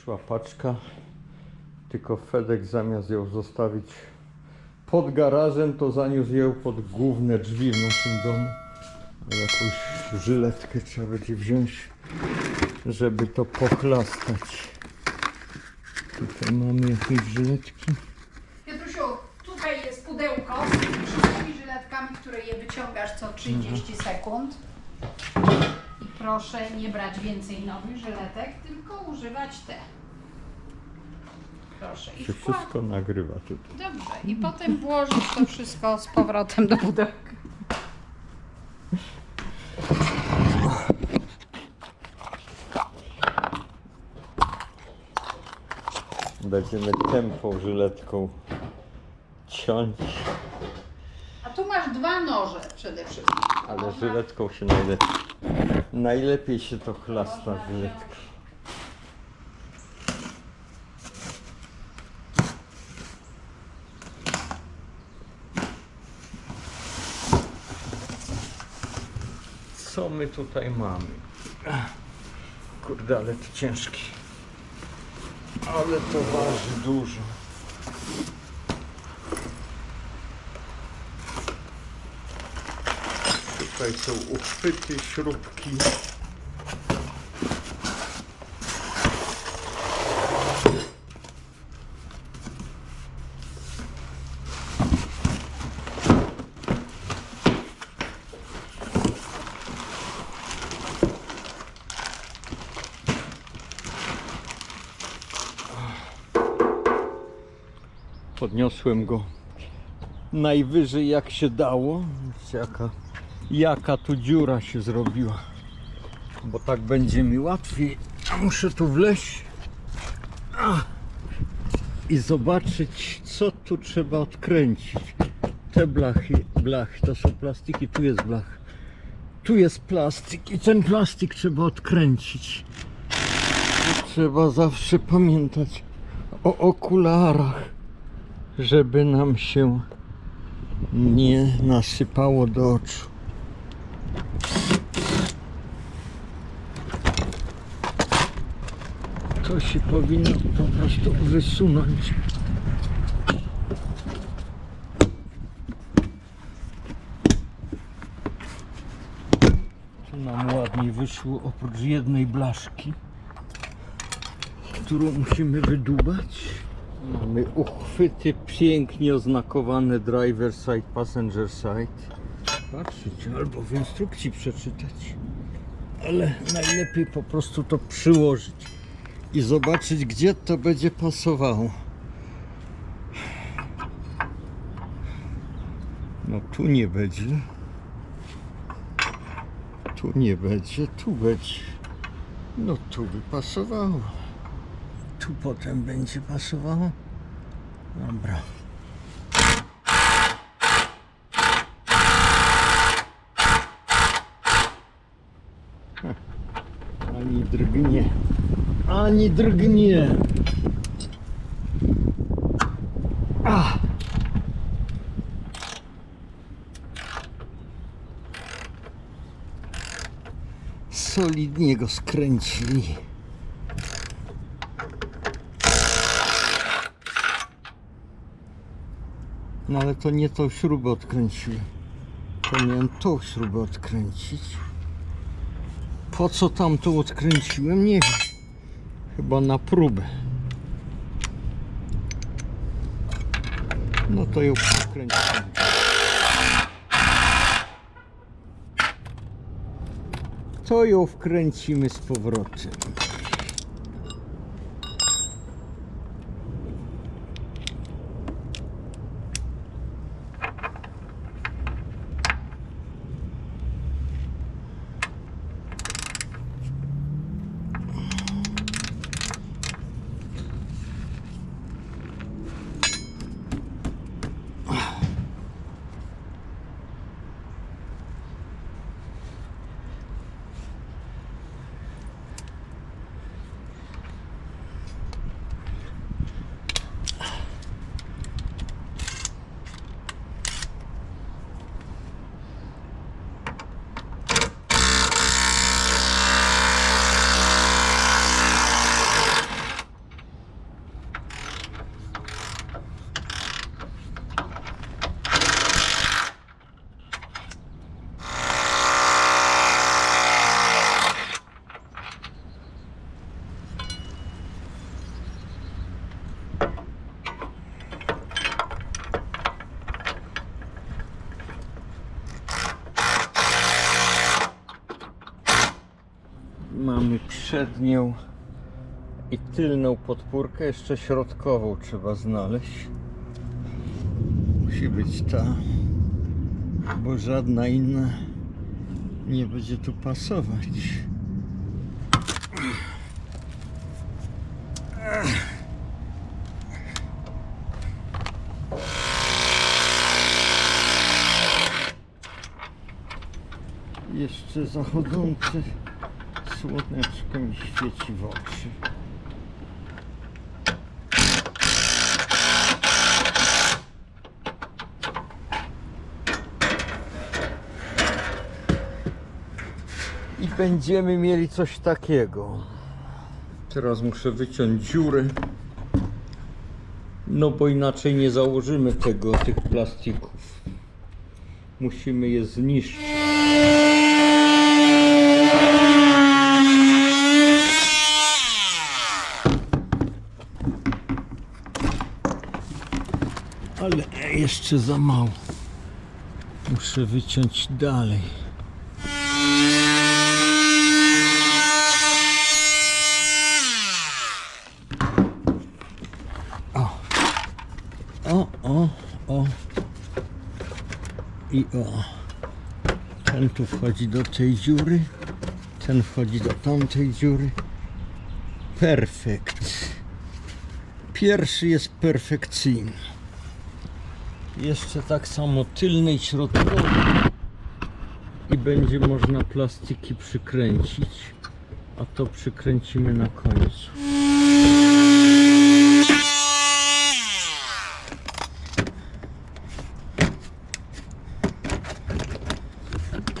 Przyszła paczka, tylko Fedek zamiast ją zostawić pod garażem, to zaniósł ją pod główne drzwi w naszym domu. Jakąś żyletkę trzeba będzie wziąć, żeby to pochlastać. Tutaj mamy jakieś żyletki. Piotrusiu, tutaj jest pudełko z wszystkimi żyletkami, które je wyciągasz co 30 sekund. I proszę nie brać więcej nowych żyletek, tylko używać te. Proszę. I Się wkład... wszystko nagrywa tutaj. Dobrze. I potem włożysz to wszystko z powrotem do pudełka. Będziemy tępą żyletką ciąć, A tu masz dwa noże przede wszystkim. ale Można- żyletką się najlepiej. Najlepiej się to chlasta żyletką. Co my tutaj mamy? Kurde, ale to ciężki. Ale to waży dużo. Tutaj są uchwyty, śrubki. Podniosłem go najwyżej jak się dało. Jaka, jaka tu dziura się zrobiła. Bo tak będzie mi łatwiej. Muszę tu wleźć. I zobaczyć co tu trzeba odkręcić. Te blachy, blachy to są plastiki, tu jest blach. Tu jest plastik i ten plastik trzeba odkręcić. Trzeba zawsze pamiętać o okularach żeby nam się nie nasypało do oczu. To się powinno po prostu wysunąć. Tu nam ładnie wyszło oprócz jednej blaszki, którą musimy wydubać. Mamy uchwyty pięknie oznakowane driver side, passenger side. Patrzcie, albo w instrukcji przeczytać. Ale najlepiej po prostu to przyłożyć i zobaczyć, gdzie to będzie pasowało. No tu nie będzie. Tu nie będzie, tu będzie. No tu by pasowało. Tu potem będzie pasowało. Dobra. Ani drgnie. Ani drgnie. A. Solidnie go skręcili. No ale to nie tą śrubę odkręciłem. To miałem tą śrubę odkręcić. Po co tamtą odkręciłem? Nie wiem. Chyba na próbę. No to ją odkręciłem. To ją wkręcimy z powrotem. Przednią i tylną podpórkę, jeszcze środkową trzeba znaleźć. Musi być ta, bo żadna inna nie będzie tu pasować. Jeszcze zachodzące słoneczko mi świeci w oczy. I będziemy mieli coś takiego. Teraz muszę wyciąć dziury. No bo inaczej nie założymy tego, tych plastików. Musimy je zniszczyć. Ale jeszcze za mało. Muszę wyciąć dalej. O, o, o. I o. Ten tu wchodzi do tej dziury. Ten wchodzi do tamtej dziury. Perfekt. Pierwszy jest perfekcyjny. Jeszcze tak samo tylny i środkowy. I będzie można plastiki przykręcić. A to przykręcimy na końcu.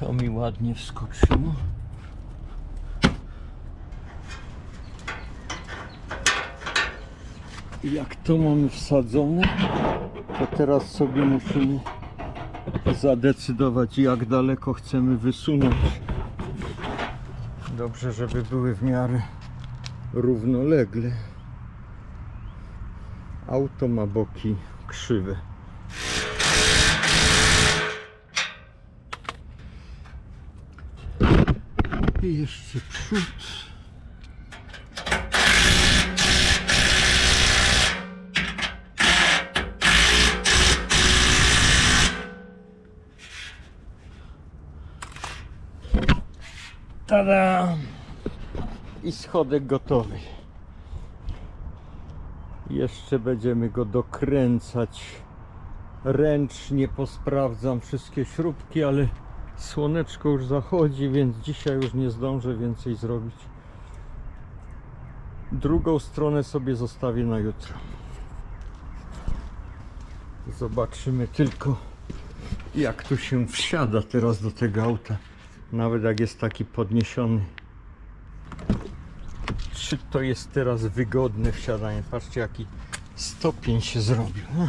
To mi ładnie wskoczyło. Jak to mamy wsadzone, to teraz sobie musimy zadecydować, jak daleko chcemy wysunąć. Dobrze, żeby były w miarę równolegle. Auto ma boki krzywe. I jeszcze przód. Tada! I schodek gotowy. Jeszcze będziemy go dokręcać ręcznie. Posprawdzam wszystkie śrubki, ale słoneczko już zachodzi, więc dzisiaj już nie zdążę więcej zrobić. Drugą stronę sobie zostawię na jutro. Zobaczymy tylko, jak tu się wsiada teraz do tego auta. Nawet jak jest taki podniesiony. Czy to jest teraz wygodne wsiadanie? Patrzcie jaki stopień się zrobił. A,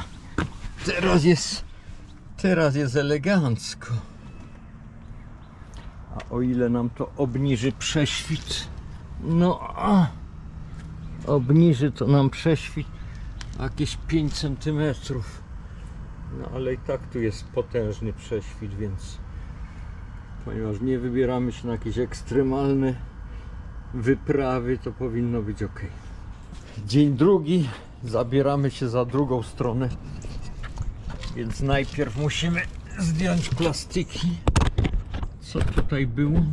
Teraz jest teraz jest elegancko. A o ile nam to obniży prześwit? No a, obniży to nam prześwit jakieś 5 cm. No ale i tak tu jest potężny prześwit, więc ponieważ nie wybieramy się na jakieś ekstremalne wyprawy, to powinno być ok. Dzień drugi, zabieramy się za drugą stronę, więc najpierw musimy zdjąć plastiki. Co tutaj było?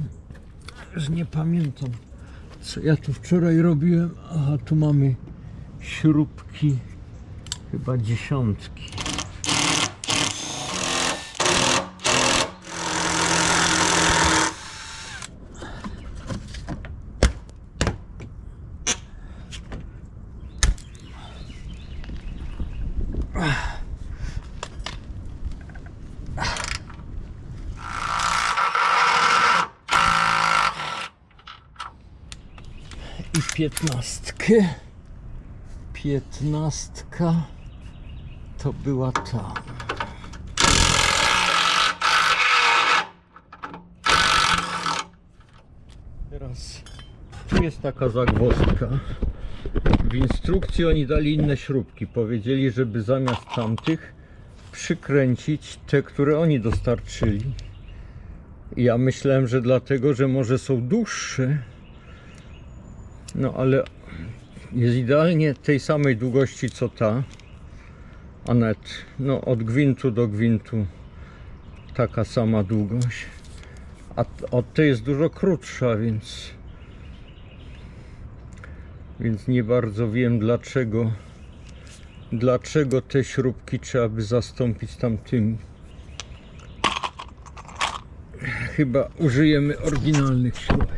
Już nie pamiętam, co ja tu wczoraj robiłem. Aha, tu mamy śrubki, chyba dziesiątki. i piętnastkę. Piętnastka to była ta. Teraz tu jest taka zagwozdka. W instrukcji oni dali inne śrubki. Powiedzieli, żeby zamiast tamtych przykręcić te, które oni dostarczyli. Ja myślałem, że dlatego, że może są dłuższe, No ale jest idealnie tej samej długości co ta. A net, no od gwintu do gwintu taka sama długość. A od tej jest dużo krótsza, więc więc nie bardzo wiem dlaczego dlaczego te śrubki trzeba by zastąpić tamtymi. Chyba użyjemy oryginalnych śrubek.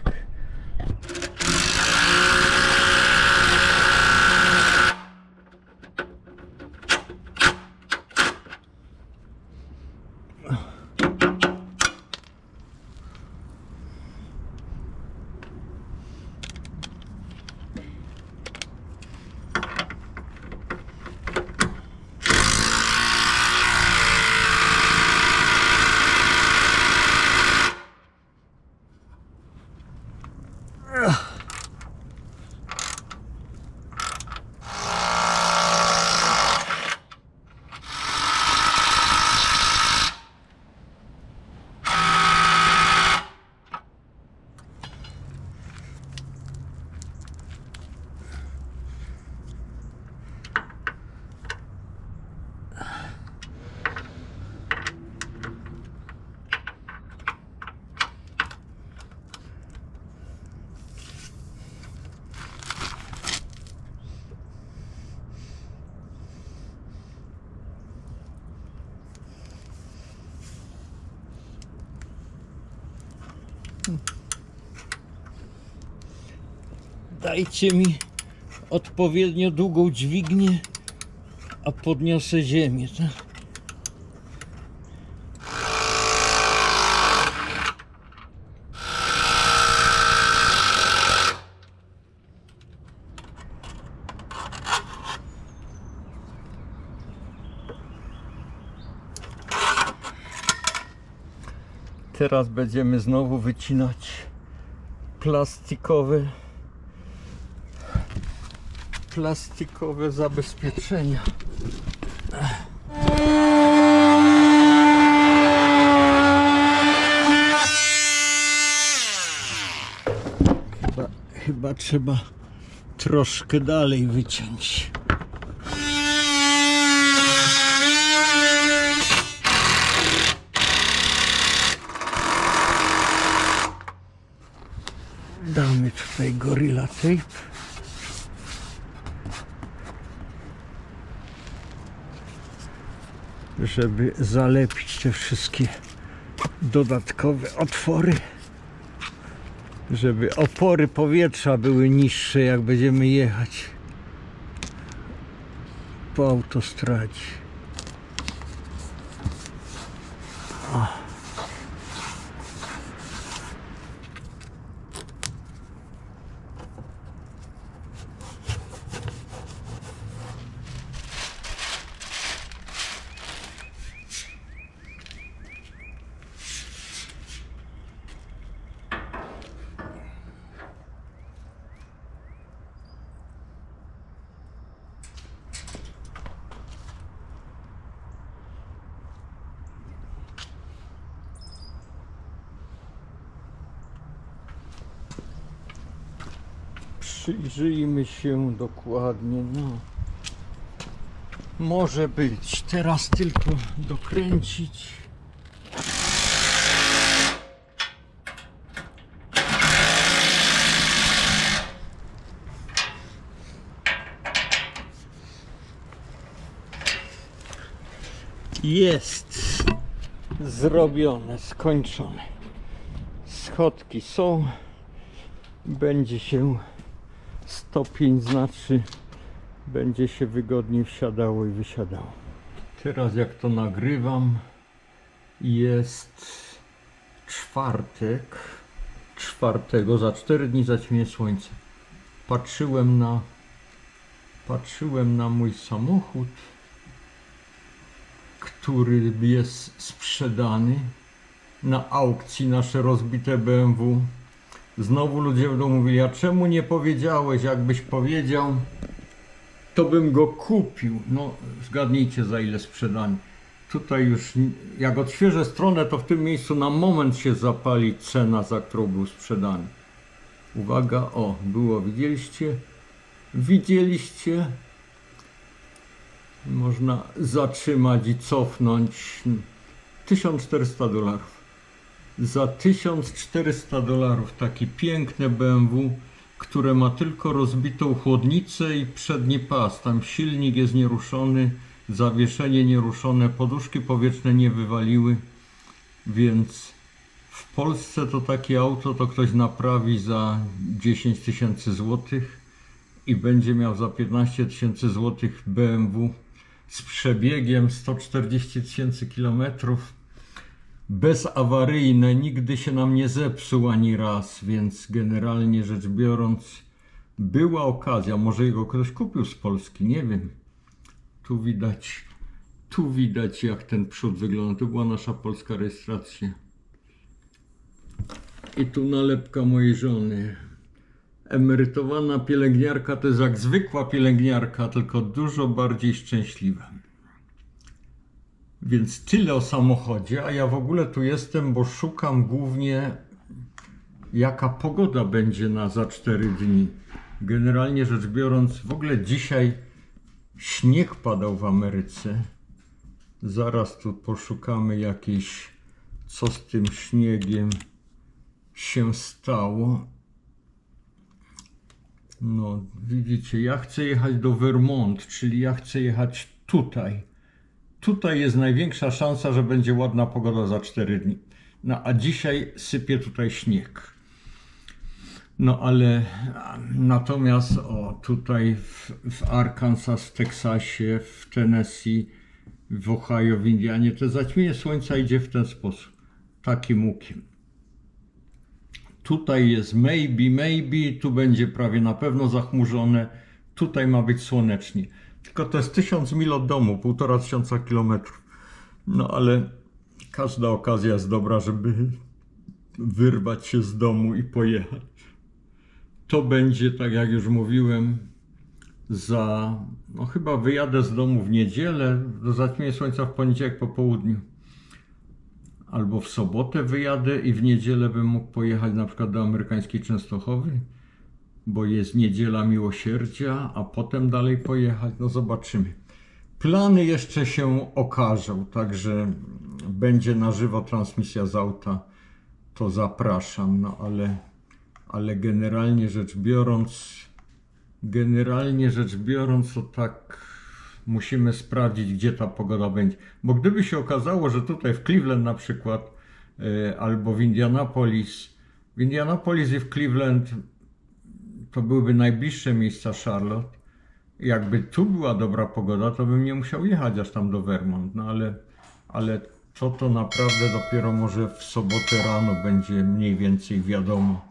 Dajcie mi odpowiednio długą dźwignię, a podniosę ziemię. Tak? Teraz będziemy znowu wycinać plastikowe plastikowe zabezpieczenia. Chyba, chyba trzeba troszkę dalej wyciąć. Tutaj Gorilla Tape. żeby zalepić te wszystkie dodatkowe otwory, żeby opory powietrza były niższe, jak będziemy jechać po autostradzie. Przyjrzyjmy się dokładnie. No. Może być. Teraz tylko dokręcić. Jest zrobione, skończone. Schodki są będzie się stopień znaczy będzie się wygodniej wsiadało i wysiadało. Teraz jak to nagrywam jest czwartek czwartego za cztery dni zaćmie słońce. Patrzyłem na patrzyłem na mój samochód który jest sprzedany na aukcji nasze rozbite BMW Znowu ludzie będą mówili, a czemu nie powiedziałeś? Jakbyś powiedział, to bym go kupił. No, zgadnijcie za ile sprzedany. Tutaj już, jak odświeżę stronę, to w tym miejscu na moment się zapali cena, za którą był sprzedany. Uwaga, o, było, widzieliście? Widzieliście? Można zatrzymać i cofnąć 1400 dolarów. Za 1400 dolarów takie piękne BMW, które ma tylko rozbitą chłodnicę i przedni pas. Tam silnik jest nieruszony, zawieszenie nieruszone, poduszki powietrzne nie wywaliły, więc w Polsce to takie auto to ktoś naprawi za 10 tysięcy złotych i będzie miał za 15 tysięcy złotych BMW z przebiegiem 140 tysięcy kilometrów bezawaryjne, nigdy się nam nie zepsuł ani raz, więc generalnie rzecz biorąc, była okazja, może jego ktoś kupił z Polski, nie wiem. Tu widać, tu widać jak ten przód wygląda. To była nasza polska rejestracja. I tu nalepka mojej żony. Emerytowana pielęgniarka to jest jak zwykła pielęgniarka, tylko dużo bardziej szczęśliwa. Więc tyle o samochodzie, a ja w ogóle tu jestem, bo szukam głównie jaka pogoda będzie na za 4 dni. Generalnie rzecz biorąc, w ogóle dzisiaj śnieg padał w Ameryce. Zaraz tu poszukamy jakiejś, co z tym śniegiem się stało. No, widzicie, ja chcę jechać do Vermont, czyli ja chcę jechać tutaj. Tutaj jest największa szansa, że będzie ładna pogoda za 4 dni. No a dzisiaj sypie tutaj śnieg. No ale natomiast o tutaj w, w Arkansas, w Teksasie, w Tennessee, w Ohio, w Indianie to zaćmienie słońca idzie w ten sposób. Takim łukiem. Tutaj jest maybe, maybe, tu będzie prawie na pewno zachmurzone, tutaj ma być słonecznie. Tylko to jest tysiąc mil od domu, półtora tysiąca kilometrów. No ale każda okazja jest dobra, żeby wyrwać się z domu i pojechać. To będzie, tak jak już mówiłem, za, no chyba wyjadę z domu w niedzielę, do zaćmienia słońca w poniedziałek po południu. Albo w sobotę wyjadę i w niedzielę bym mógł pojechać na przykład do amerykańskiej Częstochowy, bo jest niedziela miłosierdzia, a potem dalej pojechać. No zobaczymy. Plany jeszcze się okażą, także będzie na żywo transmisja z auta, to zapraszam, no ale, ale generalnie rzecz biorąc, generalnie rzecz biorąc, to tak musimy sprawdzić, gdzie ta pogoda będzie. Bo gdyby się okazało, że tutaj w Cleveland na przykład, e, albo w Indianapolis, w Indianapolis i w Cleveland to byłyby najbliższe miejsca Charlotte. Jakby tu była dobra pogoda, to bym nie musiał jechać aż tam do Vermont, no ale, ale to to naprawdę dopiero może w sobotę rano będzie mniej więcej wiadomo.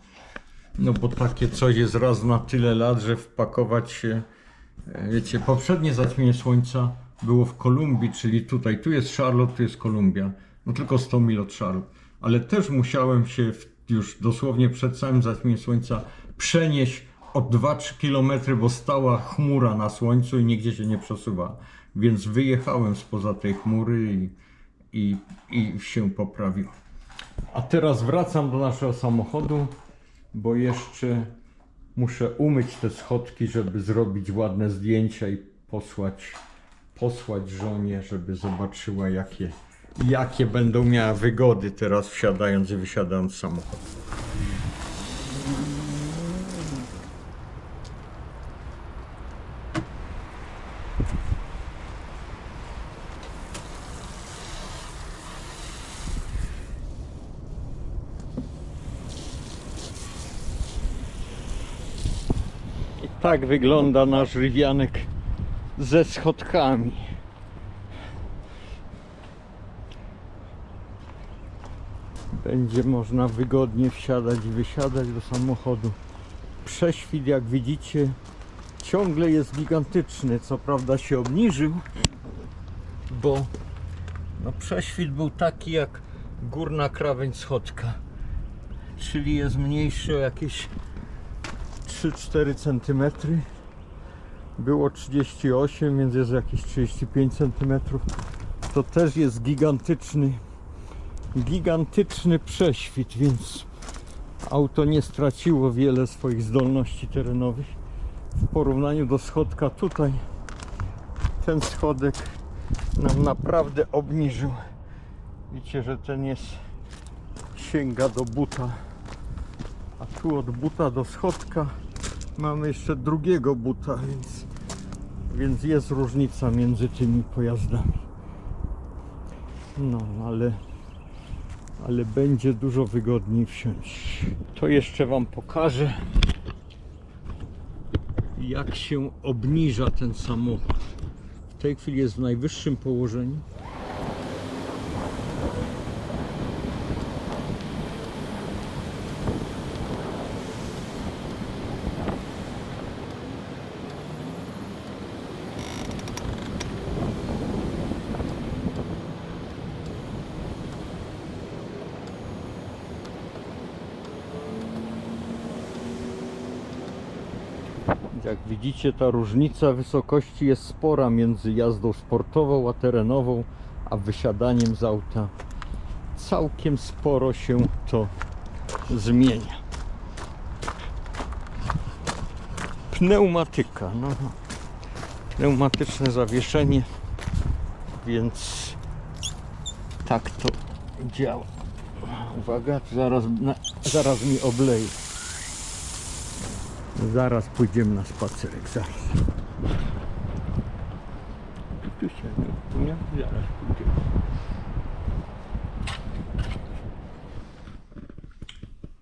No bo takie coś jest raz na tyle lat, że wpakować się, e, wiecie, poprzednie zaćmienie słońca było w Kolumbii, czyli tutaj, tu jest Charlotte, tu jest Kolumbia, no tylko 100 mil od Charlotte, ale też musiałem się w, już dosłownie przed samym zaćmieniem słońca przenieść o 2-3 km, bo stała chmura na słońcu i nigdzie się nie przesuwa, więc wyjechałem spoza tej chmury i, i, i się poprawiło. A teraz wracam do naszego samochodu, bo jeszcze muszę umyć te schodki, żeby zrobić ładne zdjęcia i posłać, posłać żonie, żeby zobaczyła jakie, jakie będą miała wygody teraz wsiadając i wysiadając z samochodu. Tak wygląda nasz Riwianek ze schodkami. Będzie można wygodnie wsiadać i wysiadać do samochodu. Prześwit, jak widzicie, ciągle jest gigantyczny. Co prawda się obniżył, bo no, prześwit był taki jak górna krawędź schodka. Czyli jest mniejszy o jakieś 3-4 cm. Było 38, więc jest jakieś 35 cm. To też jest gigantyczny, gigantyczny prześwit, więc auto nie straciło wiele swoich zdolności terenowych w porównaniu do schodka tutaj. Ten schodek nam naprawdę obniżył. Widzicie, że ten jest sięga do buta, a tu od buta do schodka mamy jeszcze drugiego buta, więc, więc jest różnica między tymi pojazdami. No, ale, ale będzie dużo wygodniej wsiąść. To jeszcze Wam pokażę, jak się obniża ten samochód. W tej chwili jest w najwyższym położeniu. Jak widzicie, ta różnica wysokości jest spora między jazdą sportową a terenową, a wysiadaniem z auta. Całkiem sporo się to zmienia. Pneumatyka. No, pneumatyczne zawieszenie, więc tak to działa. Uwaga, zaraz, zaraz mi obleje. Zaraz pójdziemy na spacerek, zaraz. Tu się nie? Zaraz pójdziemy.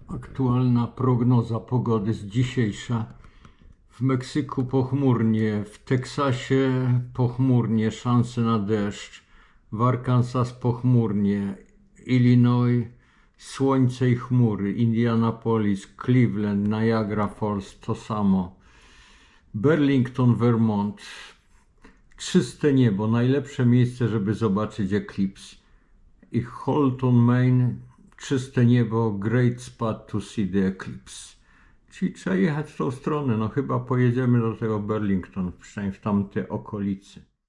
Aktualna prognoza pogody z dzisiejsza. W Meksyku pochmurnie, w Teksasie pochmurnie, szanse na deszcz, w Arkansas pochmurnie, Illinois słońce i chmury, Indianapolis, Cleveland, Niagara Falls to samo, Burlington, Vermont, czyste niebo, najlepsze miejsce, żeby zobaczyć eklips i Holton, Maine, czyste niebo, great spot to see the eclipse. Czyli trzeba jechać w tą stronę, no chyba pojedziemy do tego Burlington, przynajmniej w tamte okolice.